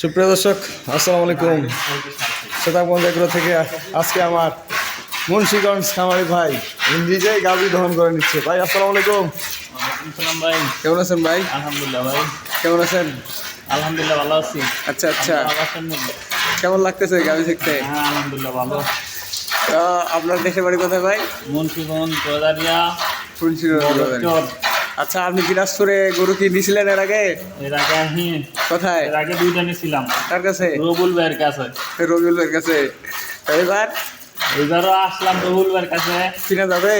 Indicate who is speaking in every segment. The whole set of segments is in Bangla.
Speaker 1: সুপ্রিয় দর্শক আসসালামু আলাইকুম। সেতাবগঞ্জ এগুলো থেকে আজকে আমার মুন্সিগঞ্জ খামারি ভাই নিজেই গাভি দহন করে নিচ্ছে। ভাই আসসালামু আলাইকুম।
Speaker 2: ভাই।
Speaker 1: কেমন আছেন ভাই?
Speaker 2: আলহামদুলিল্লাহ ভাই।
Speaker 1: কেমন আছেন?
Speaker 2: আলহামদুলিল্লাহ ভালো আছি।
Speaker 1: আচ্ছা আচ্ছা? কেমন লাগতেছে গাভি দেখতে?
Speaker 2: হ্যাঁ আলহামদুলিল্লাহ ভালো।
Speaker 1: তা আপনার দেশের বাড়ি কোথায় ভাই?
Speaker 2: মুন্সিগঞ্জ গোদারিয়া চর
Speaker 1: আচ্ছা আপনি দিনাজপুরে গরু কি নিয়েছিলেন এর আগে?
Speaker 2: এর আগে হ্যাঁ
Speaker 1: কোথায়?
Speaker 2: এর আগে দুইটা নিয়েছিলাম
Speaker 1: কার কাছে?
Speaker 2: রবুল ভাইয়ের কাছে।
Speaker 1: রবিউল ভাইয়ের কাছে। এবার?
Speaker 2: এবারও আসলাম রবুল ভাইয়ের কাছে।
Speaker 1: কিনা যাবে?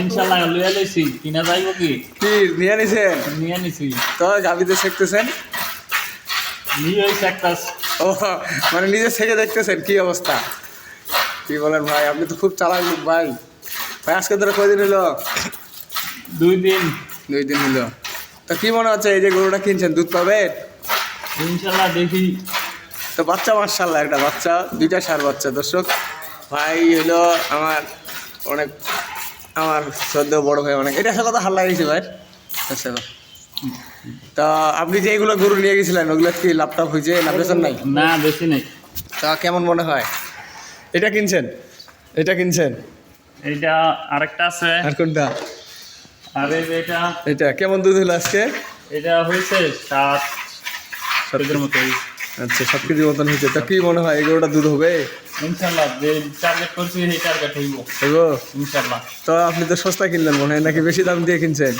Speaker 2: ইনশাল্লাহ লইয়া লইছি। কিনা যাইব কি?
Speaker 1: কি নিয়ে নিছেন?
Speaker 2: নিয়ে নিছি।
Speaker 1: তো গাভিতে শিখতেছেন
Speaker 2: নিয়ে একটা
Speaker 1: ও মানে নিজে থেকে দেখতেছেন কি অবস্থা? কি বলেন ভাই আপনি তো খুব চালাক লোক ভাই। ভাই আজকে ধরে কয়দিন হলো?
Speaker 2: দুই দিন।
Speaker 1: দুই দিন হলো। তো কি মনে হচ্ছে এই যে গরুটা কিনছেন দুধ পাবে
Speaker 2: ইনশাল্লাহ দেখি।
Speaker 1: তো বাচ্চা মার্শাল্লাহ একটা বাচ্চা দুইটা সার বাচ্চা। দর্শক ভাই হলো আমার অনেক আমার সদ্য বড় ভাই অনেক। এটা কথা হাল্লা গেছে ভাই। আচ্ছা তা আপনি যে এগুলো গরু নিয়ে গেছিলেন ওগুলো কি ল্যাপটপ হয়েছে না পেছন নাই?
Speaker 2: না বেশি নেই।
Speaker 1: তা কেমন মনে হয়? এটা কিনছেন? এটা কিনছেন?
Speaker 2: এইটা আরেকটা আছে।
Speaker 1: আর কোনটা?
Speaker 2: আর এটা
Speaker 1: এটা কেমন দুধ হলো আজকে?
Speaker 2: এটা হয়েছে সাত সাতের মতো
Speaker 1: আচ্ছা সব কিছু মতন হয়েছে। তা কি মনে হয় এগুলোটা দুধ হবে?
Speaker 2: ইনশাল্লাহ যে টার্গেট করছি সেই টার্গেট হইব।
Speaker 1: হইব?
Speaker 2: ইনশাল্লাহ।
Speaker 1: তো আপনি তো সস্তা কিনলেন মনে হয় নাকি বেশি দাম দিয়ে কিনছেন?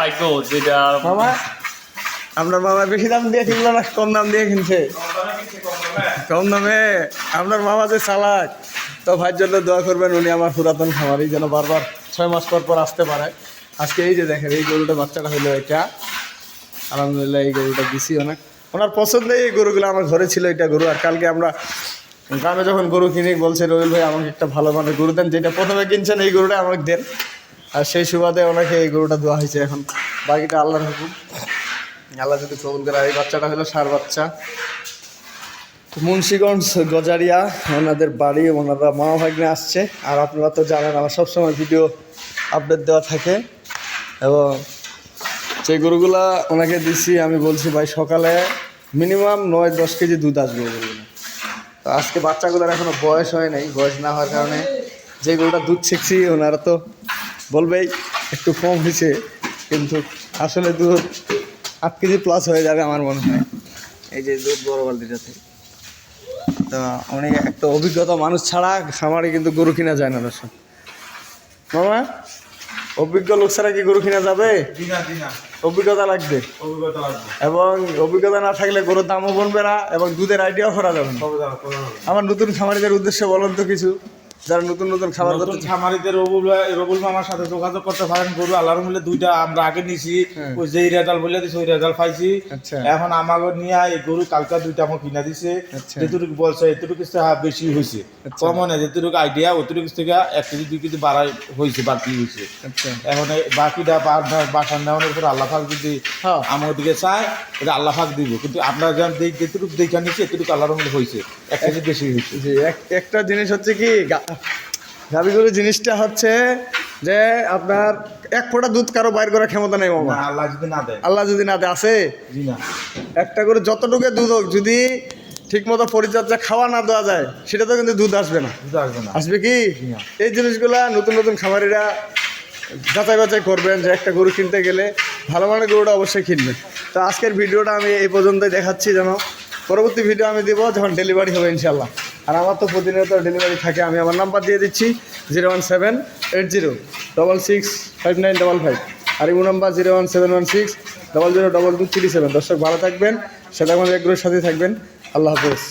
Speaker 2: ভাগ্য যেটা
Speaker 1: মামা আপনার মামা বেশি দাম দিয়ে কিনলো না কম দাম দিয়ে কিনছে? কম দামে? আপনার মামা যে চালাক। তো ভাইয়ের জন্য দোয়া করবেন উনি আমার পুরাতন খামারি যেন বারবার ছয় মাস পর পর আসতে পারে। আজকে এই যে দেখেন, এই গরুটা বাচ্চাটা হলো এটা। আলহামদুলিল্লাহ, এই গরুটা দিছি অনেক। ওনার পছন্দের এই গরুগুলো আমার ঘরে ছিল, এটা গরু। আর কালকে আমরা গ্রামে যখন গরু কিনি, বলছে রবিল ভাই, আমাকে একটা ভালো মানের গরু দেন, যেটা প্রথমে কিনছেন এই গরুটা আমাকে দেন। আর সেই সুবাদে ওনাকে এই গরুটা দেওয়া হয়েছে এখন। বাকিটা আল্লাহর হুকুম। আল্লাহ যদি কবুল করে এই বাচ্চাটা হলো সার বাচ্চা। মুন্সিগঞ্জ, গজারিয়া, ওনাদের বাড়ি, ওনারা মামা ভাগ্নে আসছে। আর আপনারা তো জানেন, আমার সবসময় ভিডিও আপডেট দেওয়া থাকে। এবং সেই গরুগুলা ওনাকে দিছি, আমি বলছি, ভাই, সকালে মিনিমাম নয়, দশ কেজি দুধ আসবে গরুগুলো। তো আজকে বাচ্চাগুলোর এখনও বয়স হয় নাই, বয়স না হওয়ার কারণে যে গরুটা দুধ ছেঁকছি, ওনারা তো বলবেই, একটু কম হয়েছে, কিন্তু আসলে দুধ আট কেজি প্লাস হয়ে যাবে আমার মনে হয়। এই যে দুধ বড় বালতিটাতে। তো অনেক একটা অভিজ্ঞতা মানুষ ছাড়া খামারে কিন্তু গরু কিনা যায় না, দর্শক। মামা? অভিজ্ঞ লোক ছাড়া কি গরু কিনা যাবে? অভিজ্ঞতা লাগবে? এবং অভিজ্ঞতা না থাকলে গরুর দামও কমবে না এবং দুধের আইডিয়াও করা যাবে না। আমার নতুন খামারিদের উদ্দেশ্যে বলুন তো কিছু। যারা নতুন নতুন খাবার
Speaker 3: নতুন খামারিদের রবুল রবুল মামার সাথে যোগাযোগ করতে পারেন। গরু আল্লাহর মিলে দুইটা আমরা আগে নিছি।
Speaker 1: হ্যাঁ।
Speaker 3: ওই যে রেজাল্ট বলে দিছে ওই রেজাল্ট পাইছি।
Speaker 1: আচ্ছা।
Speaker 3: এখন আমাকে নিয়ে এই গরু কালকা দুইটা আমাকে কিনা দিছে।
Speaker 1: আচ্ছা।
Speaker 3: যেটুকু বলছে এতটুকু বেশি হয়েছে
Speaker 1: আচ্ছা।
Speaker 3: কম হয় না যেটুকু আইডিয়া অতটুকু থেকে এক কেজি দুই কেজি বাড়াই হয়েছে বাড়তি হয়েছে এখন বাকিটা বা- বাসার নেওয়ানোর উপর আল্লাহ পাক যদি
Speaker 1: হ্যাঁ।
Speaker 3: আমার দিকে চায় এটা আল্লাহ পাক দিব। কিন্তু আপনারা যেমন যেটুকু দেখা নিচ্ছে এতটুকু আল্লাহর মধ্যে হয়েছে এক কেজি বেশি হয়েছে
Speaker 1: এক- একটা জিনিস হচ্ছে কি গাভীগরু জিনিসটা হচ্ছে যে আপনার এক ফোঁটা দুধ কারও বাইর করার ক্ষমতা নেই মামা।
Speaker 3: আল্লাহ যদি না দেয়।
Speaker 1: আল্লাহ যদি না দেয় আছে? একটা করে যতটুকু দুধ হোক যদি ঠিকমতো পরিচর্যা খাওয়া না দেওয়া যায় সেটা তো কিন্তু দুধ আসবে না।
Speaker 3: আসবে
Speaker 1: কি? এই জিনিসগুলা নতুন নতুন খামারিরা যাচাই বাছাই করবেন যে একটা গরু কিনতে গেলে ভালো মানের গরুটা অবশ্যই কিনবেন। তো আজকের ভিডিওটা আমি এই পর্যন্তই দেখাচ্ছি যেন। পরবর্তী ভিডিও আমি দেবো যখন ডেলিভারি হবে ইনশাল্লাহ আর আমার তো প্রতিনিয়ত ডেলিভারি থাকে, আমি আমার নাম্বার দিয়ে দিচ্ছি zero one seven eight zero double six five nine double five R you number zero one seven one six double zero double two three seven দর্শক, ভালো থাকবেন সেটা আমাদের এগুলোর সাথে থাকবেন। আল্লাহ হাফেজ।